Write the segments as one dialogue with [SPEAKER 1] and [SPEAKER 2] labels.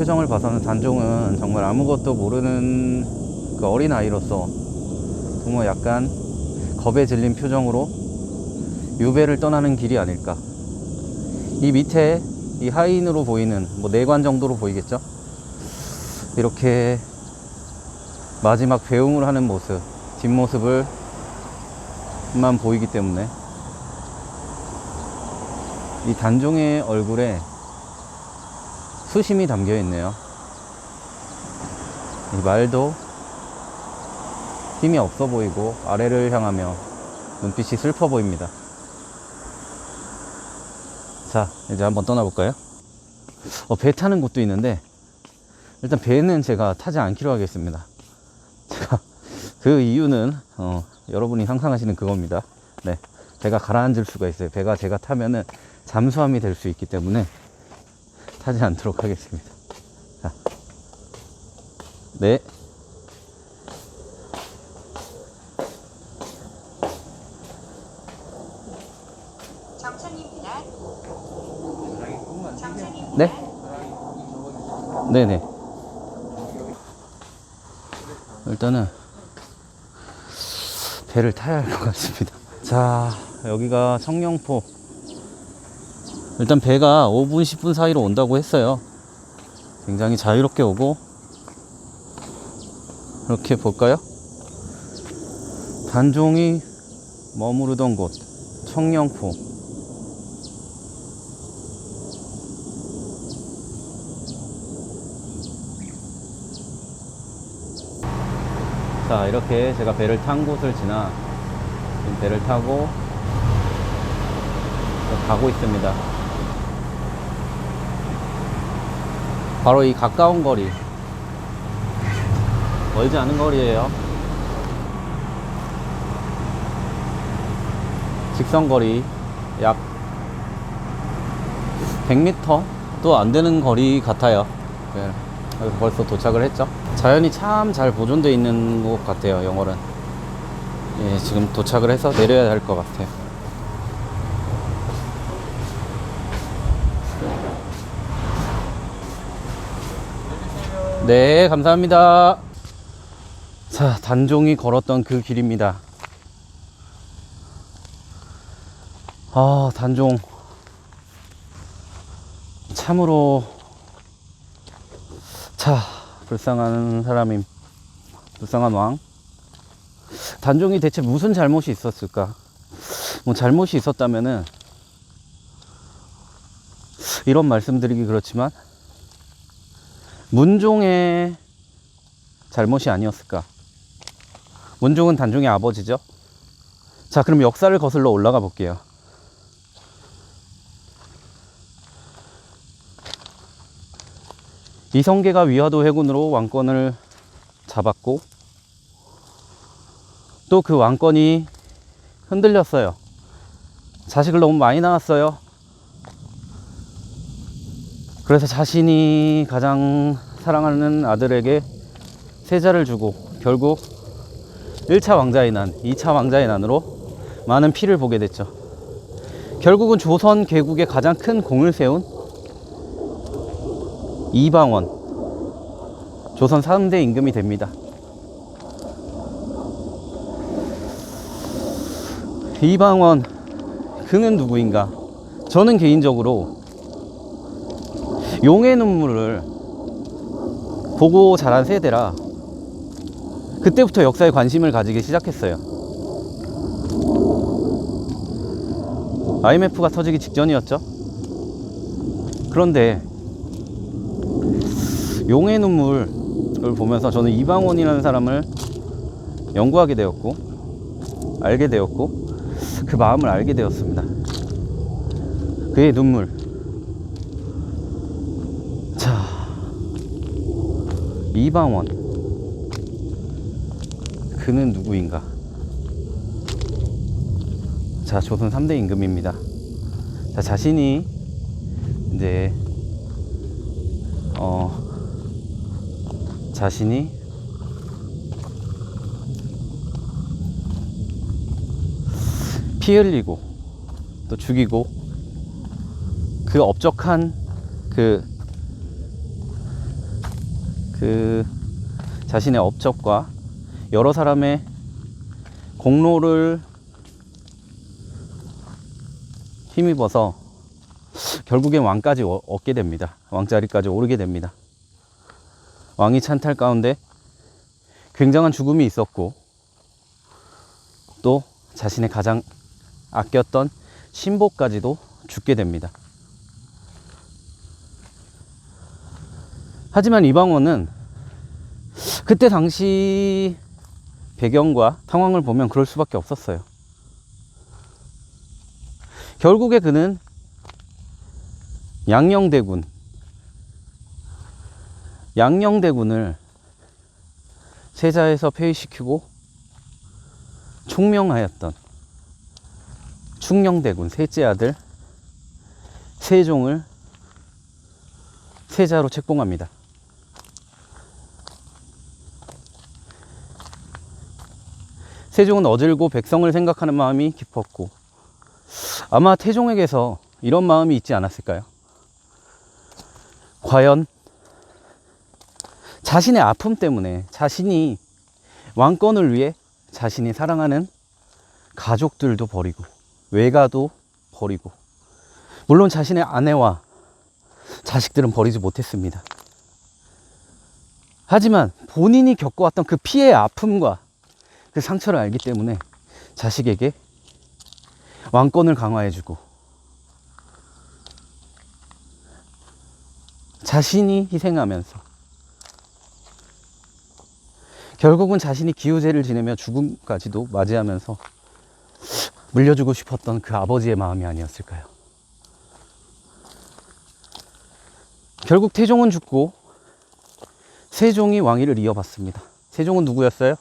[SPEAKER 1] 표정을 봐서는 단종은 정말 아무것도 모르는 그 어린 아이로서 정말 약간 겁에 질린 표정으로 유배를 떠나는 길이 아닐까. 이 밑에 이 하인으로 보이는 뭐 내관 정도로 보이겠죠? 이렇게 마지막 배웅을 하는 모습, 뒷모습을 만 보이기 때문에 이 단종의 얼굴에 수심이 담겨 있네요. 이 말도 힘이 없어 보이고 아래를 향하며 눈빛이 슬퍼 보입니다. 자, 이제 한번 떠나볼까요? 어, 배 타는 곳도 있는데 일단 배는 제가 타지 않기로 하겠습니다. 제가 그 이유는 어, 여러분이 상상하시는 그겁니다. 네, 배가 가라앉을 수가 있어요. 배가 제가 타면은 잠수함이 될 수 있기 때문에 타지 않도록 하겠습니다. 자, 네. 네? 네네. 일단은 배를 타야 할 것 같습니다. 자, 여기가 청룡포. 일단 배가 5분, 10분 사이로 온다고 했어요. 굉장히 자유롭게 오고, 이렇게 볼까요? 단종이 머무르던 곳, 청룡포. 자 이렇게 제가 배를 탄 곳을 지나 배를 타고 가고 있습니다 바로 이 가까운 거리. 멀지 않은 거리에요. 직선 거리 약 100m 또안 되는 거리 같아요. 네, 여기 벌써 도착을 했죠. 자연이 참 잘 보존되어 있는 것 같아요 영월은. 예, 지금 도착을 해서 내려야 할 것 같아요 네 감사합니다. 자 단종이 걸었던 그 길입니다. 아 단종. 참으로 자 불쌍한 사람임. 불쌍한 왕. 단종이 대체 무슨 잘못이 있었을까? 뭐 잘못이 있었다면은 이런 말씀 드리기 그렇지만 문종의 잘못이 아니었을까 문종은 단종의 아버지죠 자 그럼 역사를 거슬러 올라가 볼게요 이성계가 위화도 해군으로 왕권을 잡았고 또 그 왕권이 흔들렸어요. 자식을 너무 많이 낳았어요. 그래서 자신이 가장 사랑하는 아들에게 세자를 주고 결국 1차 왕자의 난, 2차 왕자의 난으로 많은 피를 보게 됐죠. 결국은 조선 개국에 가장 큰 공을 세운 이방원 조선 3대 임금이 됩니다. 이방원 그는 누구인가? 저는 개인적으로 용의 눈물을 보고 자란 세대라 그때부터 역사에 관심을 가지기 시작했어요. IMF가 터지기 직전이었죠. 그런데 용의 눈물을 보면서 저는 이방원이라는 사람을 연구하게 되었고 알게 되었고 그 마음을 알게 되었습니다. 그의 눈물. 이방원. 그는 누구인가? 자, 조선 3대 임금입니다. 자, 자신이 이제 어 자신이 피 흘리고 또 죽이고 그 업적한 그 그 자신의 업적과 여러 사람의 공로를 힘입어서 결국엔 왕까지 어- 얻게 됩니다. 왕자리까지 오르게 됩니다. 왕이 찬탈 가운데 굉장한 죽음이 있었고 또 자신의 가장 아꼈던 신복까지도 죽게 됩니다. 하지만 이방원은 그때 당시 배경과 상황을 보면 그럴 수밖에 없었어요. 결국에 그는 양녕대군, 양녕대군을 세자에서 폐위시키고 총명하였던 충녕대군 셋째 아들 세종을 세자로 책봉합니다. 세종은 어질고 백성을 생각하는 마음이 깊었고 아마 태종에게서 이런 마음이 있지 않았을까요? 과연 자신의 아픔 때문에 자신이 왕권을 위해 자신이 사랑하는 가족들도 버리고 외가도 버리고 물론 자신의 아내와 자식들은 버리지 못했습니다. 하지만 본인이 겪어왔던 그 피해의 아픔과 그 상처를 알기 때문에 자식에게 왕권을 강화해주고 자신이 희생하면서 결국은 자신이 기우제를 지내며 죽음까지도 맞이하면서 물려주고 싶었던 그 아버지의 마음이 아니었을까요? 결국 태종은 죽고 세종이 왕위를 이어받습니다. 세종은 누구였어요?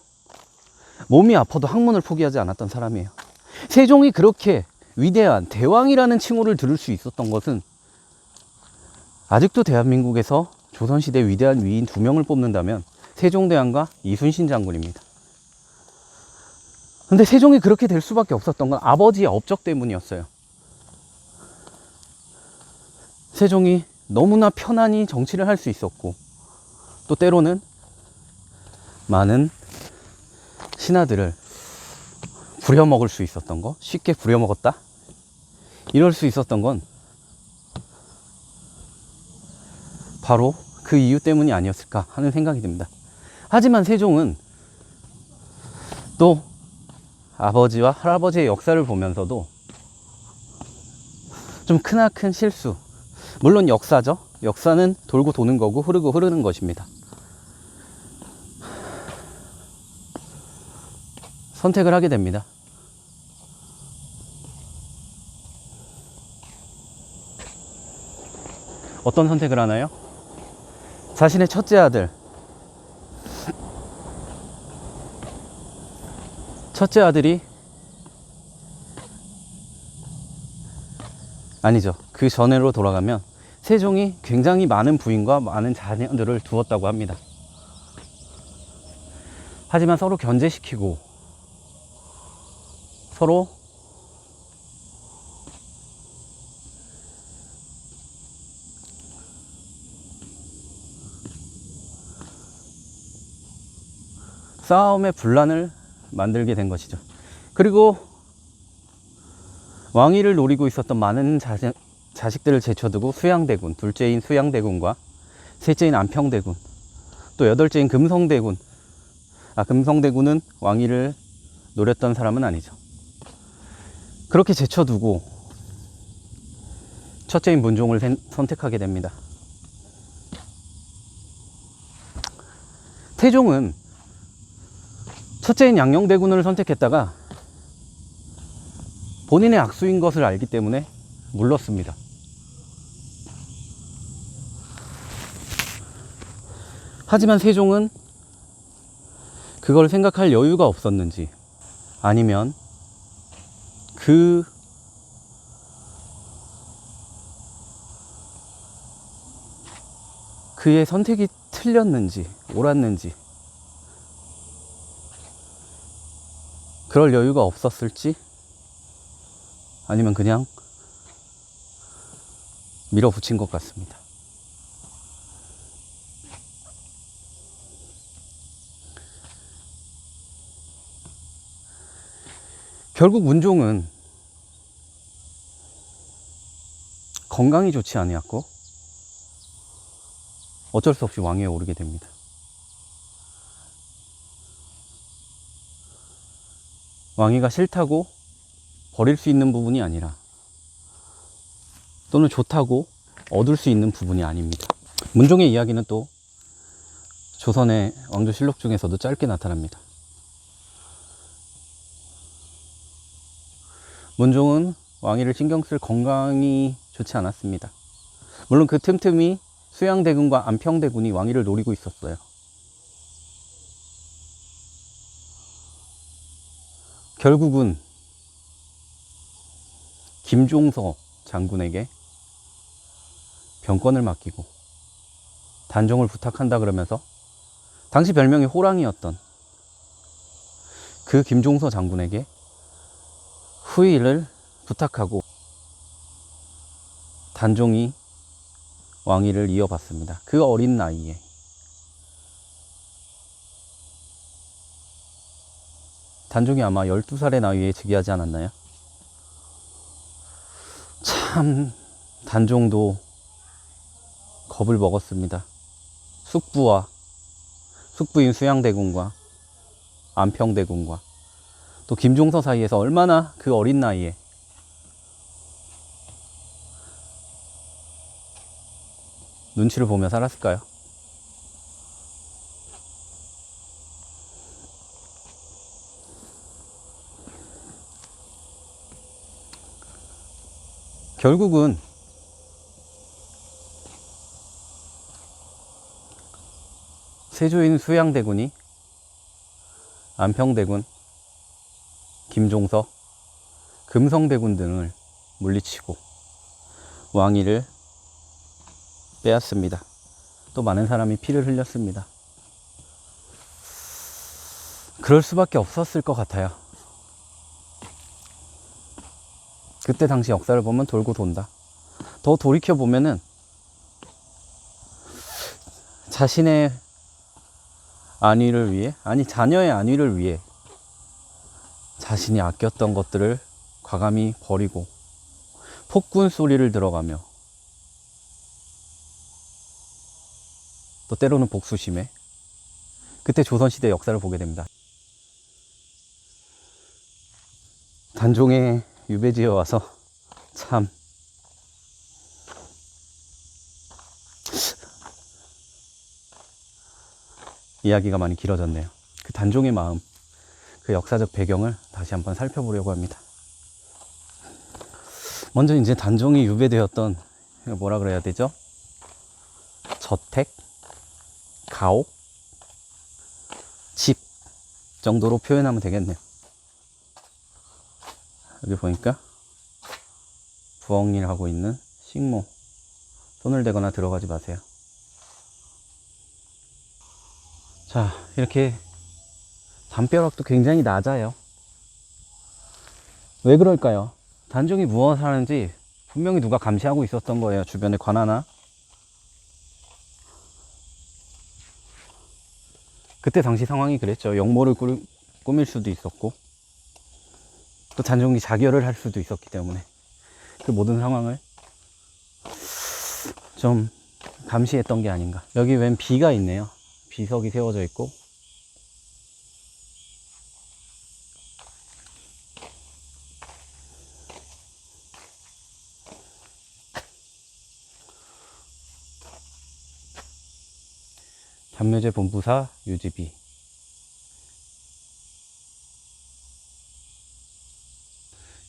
[SPEAKER 1] 몸이 아파도 학문을 포기하지 않았던 사람이에요. 세종이 그렇게 위대한 대왕이라는 칭호를 들을 수 있었던 것은 아직도 대한민국에서 조선시대 위대한 위인 두 명을 뽑는다면 세종대왕과 이순신 장군입니다. 근데 세종이 그렇게 될 수밖에 없었던 건 아버지의 업적 때문이었어요. 세종이 너무나 편안히 정치를 할 수 있었고, 또 때로는 많은 신하들을 부려먹을 수 있었던 거, 쉽게 부려먹었다? 이럴 수 있었던 건 바로 그 이유 때문이 아니었을까 하는 생각이 듭니다. 하지만 세종은 또 아버지와 할아버지의 역사를 보면서도 좀 크나큰 실수. 물론 역사죠. 역사는 돌고 도는 거고 흐르고 흐르는 것입니다. 선택을 하게 됩니다. 어떤 선택을 하나요? 자신의 첫째 아들, 첫째 아들이 아니죠. 그 전으로 돌아가면 세종이 굉장히 많은 부인과 많은 자녀들을 두었다고 합니다. 하지만 서로 견제시키고 서로 싸움의 분란을 만들게 된 것이죠. 그리고 왕위를 노리고 있었던 많은 자식, 자식들을 제쳐두고 수양대군, 둘째인 수양대군과 셋째인 안평대군, 또 여덟째인 금성대군. 아, 금성대군은 왕위를 노렸던 사람은 아니죠. 그렇게 제쳐두고 첫째인 문종을 선- 선택하게 됩니다. 태종은 첫째인 양녕대군을 선택했다가 본인의 악수인 것을 알기 때문에 물렀습니다. 하지만 세종은 그걸 생각할 여유가 없었는지 아니면 그 그의 선택이 틀렸는지 옳았는지 그럴 여유가 없었을지 아니면 그냥 밀어붙인 것 같습니다. 결국 문종은 건강이 좋지 않았고 어쩔 수 없이 왕위에 오르게 됩니다. 왕위가 싫다고 버릴 수 있는 부분이 아니라 또는 좋다고 얻을 수 있는 부분이 아닙니다. 문종의 이야기는 또 조선의 왕조실록 중에서도 짧게 나타납니다. 문종은 왕위를 신경 쓸 건강이 좋지 않았습니다. 물론 그 틈틈이 수양대군과 안평대군이 왕위를 노리고 있었어요. 결국은 김종서 장군에게 병권을 맡기고 단종을 부탁한다 그러면서 당시 별명이 호랑이였던 그 김종서 장군에게 후위를 부탁하고 단종이 왕위를 이어받습니다. 그 어린 나이에 단종이 아마 12살의 나이에 즉위하지 않았나요? 참 단종도 겁을 먹었습니다. 숙부와 숙부인 수양대군과 안평대군과 또 김종서 사이에서 얼마나 그 어린 나이에 눈치를 보며 살았을까요? 결국은 세조인 수양대군이 안평대군, 김종서, 금성대군 등을 물리치고 왕위를 빼앗습니다. 또 많은 사람이 피를 흘렸습니다. 그럴 수밖에 없었을 것 같아요. 그때 당시 역사를 보면 돌고 돈다. 더 돌이켜 보면은 자신의 안위를 위해, 아니 자녀의 안위를 위해 자신이 아꼈던 것들을 과감히 버리고 폭군 소리를 들어가며 또 때로는 복수심에 그때 조선시대 역사를 보게 됩니다. 단종의 유배지에 와서 참 이야기가 많이 길어졌네요. 그 단종의 마음, 그 역사적 배경을 다시 한번 살펴보려고 합니다. 먼저 이제 단종이 유배되었던 뭐라 그래야 되죠? 저택, 가옥, 집 정도로 표현하면 되겠네요. 여기 보니까 부엌일 하고 있는 식모 손을 대거나 들어가지 마세요. 자, 이렇게 담벼락도 굉장히 낮아요. 왜 그럴까요? 단종이 무엇을 하는지 분명히 누가 감시하고 있었던 거예요. 주변에 관하나. 그때 당시 상황이 그랬죠. 역모를 꾸- 꾸밀 수도 있었고, 또 단종이 자결을 할 수도 있었기 때문에 그 모든 상황을 좀 감시했던 게 아닌가. 여기 웬 비가 있네요. 비석이 세워져 있고, 단묘제 본부사 유지비.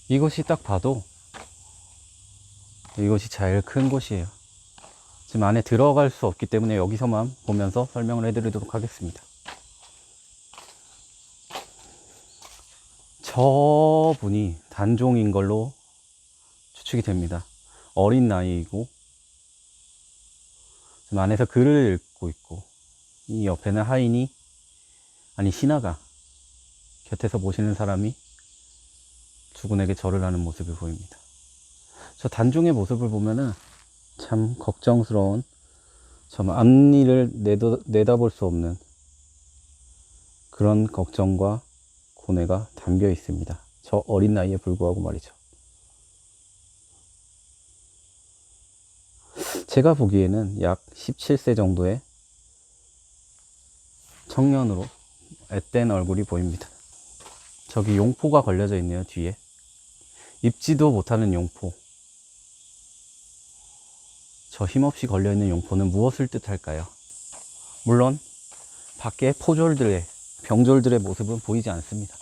[SPEAKER 1] 이곳이 딱 봐도 이곳이 제일 큰 곳이에요. 지금 안에 들어갈 수 없기 때문에 여기서만 보면서 설명을 해드리도록 하겠습니다. 저 분이 단종인 걸로 추측이 됩니다. 어린 나이이고 지금 안에서 글을 읽고 있고 이 옆에는 하인이 아니 신하가 곁에서 모시는 사람이 주군에게 절을 하는 모습이 보입니다. 저 단종의 모습을 보면은 참 걱정스러운 참 앞니를 내다, 내다볼 수 없는 그런 걱정과 고뇌가 담겨 있습니다. 저 어린 나이에 불구하고 말이죠. 제가 보기에는 약 17세 정도의 청년으로 앳된 얼굴이 보입니다. 저기 용포가 걸려져 있네요, 뒤에. 입지도 못하는 용포. 저 힘없이 걸려있는 용포는 무엇을 뜻할까요? 물론, 밖에 포졸들의, 병졸들의 모습은 보이지 않습니다.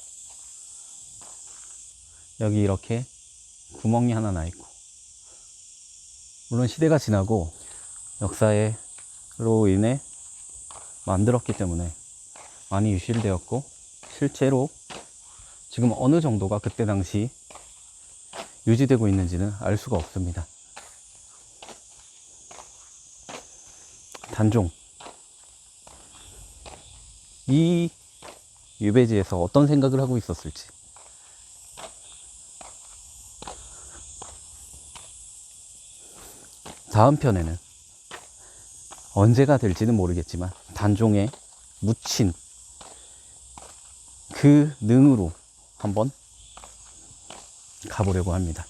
[SPEAKER 1] 여기 이렇게 구멍이 하나 나 있고, 물론 시대가 지나고 역사로 인해 만들었기 때문에 많이 유실되었고, 실제로 지금 어느 정도가 그때 당시 유지되고 있는지는 알 수가 없습니다. 단종. 이 유배지에서 어떤 생각을 하고 있었을지. 다음 편에는 언제가 될지는 모르겠지만 단종에 묻힌 그 능으로 한번 가보려고 합니다.